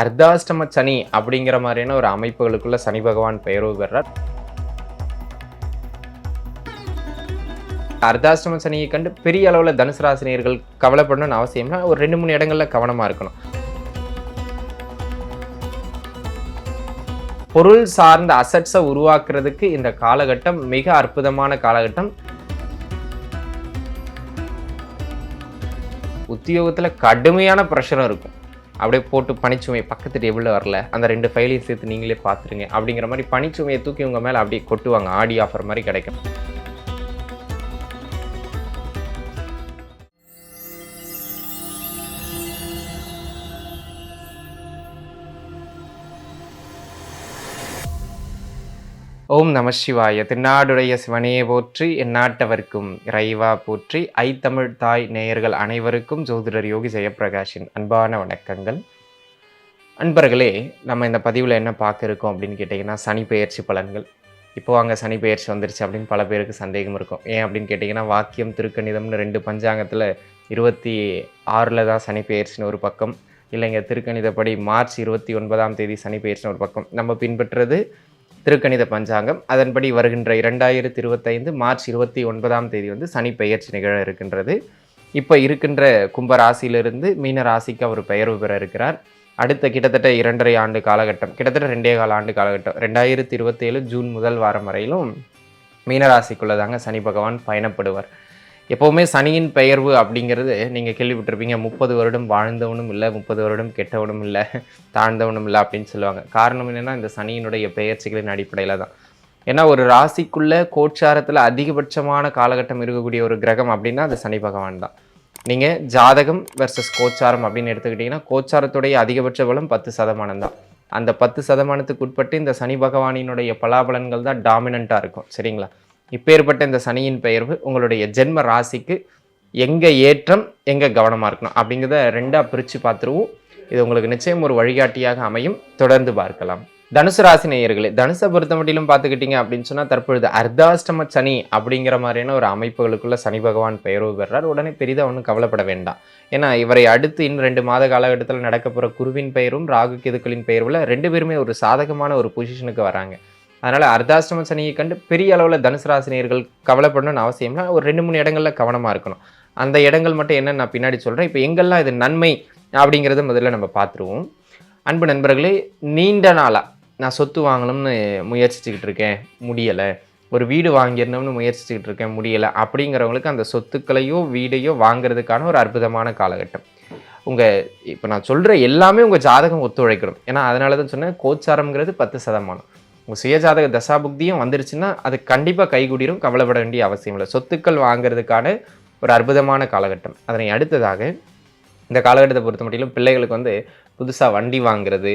அர்த்தாஷ்டம சனி அப்படிங்கிற மாதிரியான ஒரு அமைப்புகளுக்குள்ள சனி பகவான் பெயர்வு பெறார். அர்த்தாஷ்டம சனியை கண்டு பெரிய அளவில் தனுசு ராசினியர்கள் கவலைப்படணும்னு அவசியம்னா ஒரு ரெண்டு மூணு இடங்கள்ல கவனமா இருக்கணும். பொருள் சார்ந்த அசட்ஸை உருவாக்குறதுக்கு இந்த காலகட்டம் மிக அற்புதமான காலகட்டம். உத்தியோகத்துல கடுமையான ப்ரெஷரும் இருக்கும். அப்படியே போட்டு பனிச்சுமை பக்கத்து டேபிளில் வரல அந்த ரெண்டு ஃபைலையும் சேர்த்து நீங்களே பார்த்துருங்க அப்படிங்கிற மாதிரி பனிச்சுமையை தூக்கி உங்க மேலே அப்படியே கொட்டுவாங்க. ஆடி ஆஃபர் மாதிரி கிடைக்கும். ஓம் நம சிவாய. திருநாடுடைய சிவனையே போற்றி எந்நாட்டவர்க்கும் இறைவா போற்றி ஐத்தமிழ் தாய் நேயர்கள் அனைவருக்கும் ஜோதிடர் யோகி ஜெயப்பிரகாஷின் அன்பான வணக்கங்கள். அன்பர்களே நம்ம இந்த பதிவில் என்ன பார்க்க இருக்கோம் அப்படின்னு கேட்டிங்கன்னா சனி பெயர்ச்சி பலன்கள். இப்போ அங்கே சனி பெயர்ச்சி வந்துருச்சு அப்படின்னு பல பேருக்கு சந்தேகம் இருக்கும். ஏன் அப்படின்னு கேட்டிங்கன்னா வாக்கியம் திருக்கணிதம்னு ரெண்டு பஞ்சாங்கத்தில் இருபத்தி ஆறில் தான் சனி பெயர்ச்சின்னு ஒரு பக்கம். இல்லைங்க திருக்கணிதப்படி மார்ச் இருபத்தி ஒன்பதாம் தேதி சனி பெயர்ச்சின்னு ஒரு பக்கம். நம்ம பின்பற்றுறது திருக்கணித பஞ்சாங்கம். அதன்படி வருகின்ற இரண்டாயிரத்தி இருபத்தைந்து மார்ச் இருபத்தி ஒன்பதாம் தேதி வந்து சனி பெயர்ச்சி நிகழ இருக்கின்றது. இப்போ இருக்கின்ற கும்ப ராசியிலிருந்து மீன ராசிக்கு அவர் பெயர்வு பெற இருக்கிறார். அடுத்த கிட்டத்தட்ட இரண்டரை ஆண்டு காலகட்டம் கிட்டத்தட்ட ரெண்டே கால ஆண்டு காலகட்டம் ரெண்டாயிரத்தி இருபத்தேழு ஜூன் முதல் வாரம் வரையிலும் மீனராசிக்குள்ளே தாங்க சனி பகவான் பயணப்படுவார். எப்போவுமே சனியின் பெயர்வு அப்படிங்கிறது நீங்கள் கேள்விப்பட்டிருப்பீங்க. முப்பது வருடம் வாழ்ந்தவனும் இல்லை முப்பது வருடம் கெட்டவனும் இல்லை தாழ்ந்தவனும் இல்லை அப்படின்னு சொல்லுவாங்க. காரணம் என்னென்னா இந்த சனியினுடைய பெயர்ச்சிகளின் அடிப்படையில் தான். ஏன்னா ஒரு ராசிக்குள்ளே கோச்சாரத்தில் அதிகபட்சமான காலகட்டம் இருக்கக்கூடிய ஒரு கிரகம் அப்படின்னா அது சனி பகவான் தான். நீங்கள் ஜாதகம் வெர்சஸ் கோச்சாரம் அப்படின்னு எடுத்துக்கிட்டிங்கன்னா கோச்சாரத்துடைய அதிகபட்ச பலம் பத்து சதமானம் தான். அந்த பத்து சதமானத்துக்கு உட்பட்டு இந்த சனி பகவானினுடைய பலாபலன்கள் தான் டாமினண்ட்டாக இருக்கும். சரிங்களா? இப்பேற்பட்ட இந்த சனியின் பெயர்வு உங்களுடைய ஜென்ம ராசிக்கு எங்கே ஏற்றம் எங்கே கவனமாக இருக்கணும் அப்படிங்கிறத ரெண்டாக பிரித்து பார்த்துருவோம். இது உங்களுக்கு நிச்சயம் ஒரு வழிகாட்டியாக அமையும். தொடர்ந்து பார்க்கலாம். தனுசு ராசி நேயர்களே தனுசை பொறுத்த மட்டிலும் பார்த்துக்கிட்டீங்க அப்படின்னு சொன்னால் தற்பொழுது அர்த்தாஷ்டம சனி அப்படிங்கிற மாதிரியான ஒரு அமைப்புகளுக்குள்ள சனி பகவான் பெயர்வு பெறார். உடனே பெரிதாக ஒன்றும் கவலைப்பட வேண்டாம். ஏன்னா இவரை அடுத்து இன்னும் ரெண்டு மாத காலகட்டத்தில் நடக்க போகிற குருவின் பெயரும் ராகு கேதுக்களின் பெயர்வில் ரெண்டு பேருமே ஒரு சாதகமான ஒரு பொசிஷனுக்கு வராங்க. அதனால் அர்த்தாஷ்டம சனியை கண்டு பெரிய அளவில் தனுசு ராசினியர்கள் கவலைப்படணும்னு அவசியம்னா ஒரு ரெண்டு மூணு இடங்களில் கவனமாக இருக்கணும். அந்த இடங்கள் மட்டும் என்னன்னு நான் பின்னாடி சொல்கிறேன் இப்போ எங்கெல்லாம் இது நன்மை அப்படிங்கிறத முதல்ல நம்ம பார்த்துருவோம். அன்பு நண்பர்களே நீண்ட நாளாக நான் சொத்து வாங்கணும்னு முயற்சிச்சுக்கிட்டு இருக்கேன். முடியலை. ஒரு வீடு வாங்கிடணும்னு முயற்சிச்சுக்கிட்டு இருக்கேன். முடியலை. அப்படிங்கிறவங்களுக்கு அந்த சொத்துக்களையோ வீடையோ வாங்குறதுக்கான ஒரு அற்புதமான காலகட்டம். உங்கள் இப்போ நான் சொல்கிற எல்லாமே உங்கள் ஜாதகம் ஒத்துழைக்கணும். ஏன்னா அதனால தான் சொன்னேன் கோச்சாரம்ங்கிறது பத்து சதமானம். உங்கள் சுயஜாதக தசாபுக்தியும் வந்துருச்சுன்னா அது கண்டிப்பாக கைகூடிரும் கவலைப்பட வேண்டிய அவசியம் இல்லை. சொத்துக்கள் வாங்குறதுக்கான ஒரு அற்புதமான காலகட்டம். அதனை அடுத்ததாக இந்த காலகட்டத்தை பொறுத்த மட்டிலும் பிள்ளைகளுக்கு வந்து புதுசாக வண்டி வாங்குறது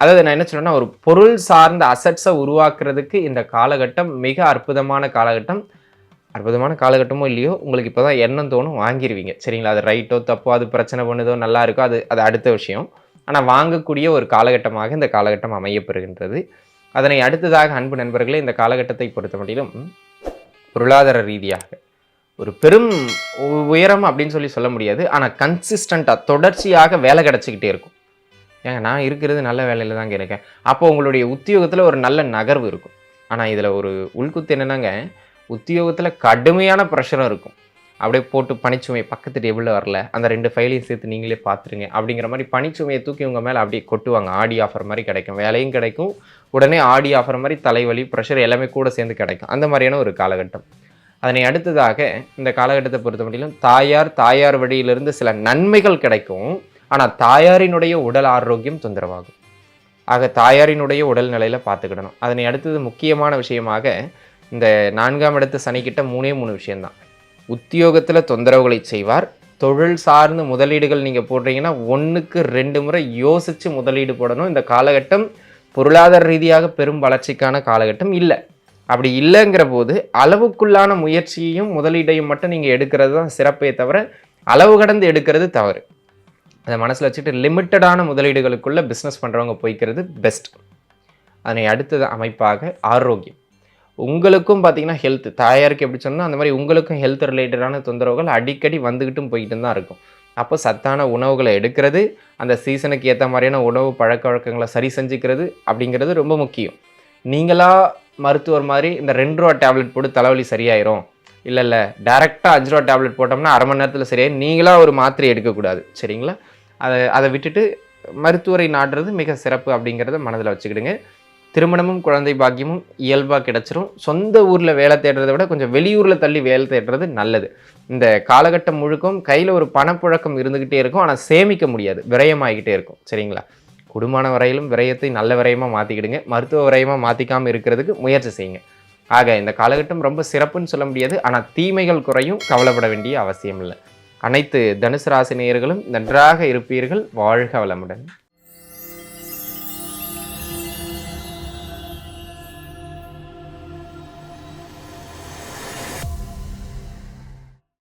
அதாவது நான் என்ன சொல்கிறேன்னா ஒரு பொருள் சார்ந்த அசட்ஸை உருவாக்குறதுக்கு இந்த காலகட்டம் மிக அற்புதமான காலகட்டம். அற்புதமான காலகட்டமோ இல்லையோ உங்களுக்கு இப்போ தான் எண்ணம் தோணும் வாங்கிடுவீங்க சரிங்களா? அது ரைட்டோ தப்போ அது பிரச்சனை பண்ணுதோ நல்லா இருக்கோ அது அது அடுத்த விஷயம். ஆனால் வாங்கக்கூடிய ஒரு காலகட்டமாக இந்த காலகட்டம் அமையப்பெறுகின்றது அதனை அடுத்ததாக அன்பு நண்பர்களே இந்த காலகட்டத்தை பொறுத்த மட்டிலும் பொருளாதார ரீதியாக ஒரு பெரும் உ- உயரம் அப்படின்னு சொல்லி சொல்ல முடியாது. ஆனால் கன்சிஸ்டண்ட்டாக தொடர்ச்சியாக வேலை கிடச்சிக்கிட்டே இருக்கும். ஏங்க நான் இருக்கிறது நல்ல வேலையில் தாங்க இருக்கேன். அப்போ உங்களுடைய உத்தியோகத்தில் ஒரு நல்ல நகர்வு இருக்கும். ஆனால் இதில் ஒரு உள்குத்து என்னென்னாங்க? உத்தியோகத்தில் கடுமையான ப்ரெஷரும் இருக்கும். அப்படியே போட்டு பனிச்சுமை பக்கத்து டேபிளில் வரல அந்த ரெண்டு ஃபைலையும் சேர்த்து நீங்களே பார்த்துருங்க அப்படிங்கிற மாதிரி பனிச்சுமையை தூக்கி உங்கள் மேலே அப்படியே கொட்டுவாங்க. ஆடி ஆஃபர் மாதிரி கிடைக்கும். வேலையும் கிடைக்கும். உடனே ஆடி ஆஃபர் மாதிரி தலைவலி ப்ரெஷர் எல்லாமே கூட சேர்ந்து கிடைக்கும். அந்த மாதிரியான ஒரு காலகட்டம். அதனை அடுத்ததாக இந்த காலகட்டத்தை பொறுத்த மட்டிலும் தாயார் தாயார் வழியிலிருந்து சில நன்மைகள் கிடைக்கும். ஆனால் தாயாரினுடைய உடல் ஆரோக்கியம் தொந்தரவாகும். ஆக தாயாரினுடைய உடல் நிலையில் பார்த்துக்கிடணும். அதனை அடுத்தது முக்கியமான விஷயமாக இந்த நான்காம் இடத்து சனிக்கிட்ட மூணே மூணு விஷயம்தான். உத்தியோகத்தில் தொந்தரவுகளை செய்வார். தொழில் சார்ந்த முதலீடுகள் நீங்கள் போடுறீங்கன்னா ஒன்றுக்கு ரெண்டு முறை யோசித்து முதலீடு போடணும். இந்த காலகட்டம் பொருளாதார ரீதியாக பெரும் வளர்ச்சிக்கான காலகட்டம் இல்லை. அப்படி இல்லைங்கிற போது அளவுக்குள்ளான முயற்சியையும் முதலீடையும் மட்டும் நீங்கள் எடுக்கிறது தான் சிறப்பே தவிர அளவு கடந்து எடுக்கிறது தவறு. அதை மனசில் வச்சுட்டு லிமிட்டடான முதலீடுகளுக்குள்ளே பிஸ்னஸ் பண்ணுறவங்க போய்க்கிறது பெஸ்ட் அதனை அடுத்தது அமைப்பாக ஆரோக்கியம். உங்களுக்கும் பார்த்தீங்கன்னா ஹெல்த் தாயாருக்கு எப்படி சொன்னால் அந்த மாதிரி உங்களுக்கும் ஹெல்த் ரிலேட்டடான தொந்தரவுகள் அடிக்கடி வந்துக்கிட்டும் போய்கிட்டு தான் இருக்கும். அப்போ சத்தான உணவுகளை எடுக்கிறது அந்த சீசனுக்கு ஏற்ற மாதிரியான உணவு பழக்க வழக்கங்களை சரி செஞ்சுக்கிறது அப்படிங்கிறது ரொம்ப முக்கியம். நீங்களாக மருத்துவர் மாதிரி இந்த ரெண்டு ரூபா டேப்லெட் போட்டு தலைவலி சரியாயிரும். இல்லை இல்லை டேரெக்டாக அஞ்சு ரூபா டேப்லெட் போட்டோம்னா அரை மணி நேரத்தில் சரியாயிரும். நீங்களாக ஒரு மாத்திரை எடுக்கக்கூடாது சரிங்களா? அதை அதை விட்டுட்டு மருத்துவரை நாடுறது மிக சிறப்பு அப்படிங்கிறத மனதில் வச்சுக்கிடுங்க. திருமணமும் குழந்தை பாக்கியமும் இயல்பாக கிடச்சிரும். சொந்த ஊரில் வேலை தேடுறதை விட கொஞ்சம் வெளியூரில் தள்ளி வேலை தேடுறது நல்லது. இந்த காலகட்டம் முழுக்கும் கையில் ஒரு பணப்புழக்கம் இருந்துக்கிட்டே இருக்கும். ஆனால் சேமிக்க முடியாது. விரயமாகிக்கிட்டே இருக்கும். சரிங்களா? குடும்பமான வரையிலும் விரயத்தை நல்ல விரயமாக மாற்றிக்கிடுங்க மருத்துவ விரயமாக மாற்றிக்காமல் இருக்கிறதுக்கு முயற்சி செய்யுங்க. ஆக இந்த காலகட்டம் ரொம்ப சிறப்புன்னு சொல்ல முடியாது. ஆனால் தீமைகள் குறையும். கவலைப்பட வேண்டிய அவசியம் இல்லை அனைத்து தனுசு ராசி நேயர்களும் நன்றாக இருப்பீர்கள். வாழ்க வளமுடன்.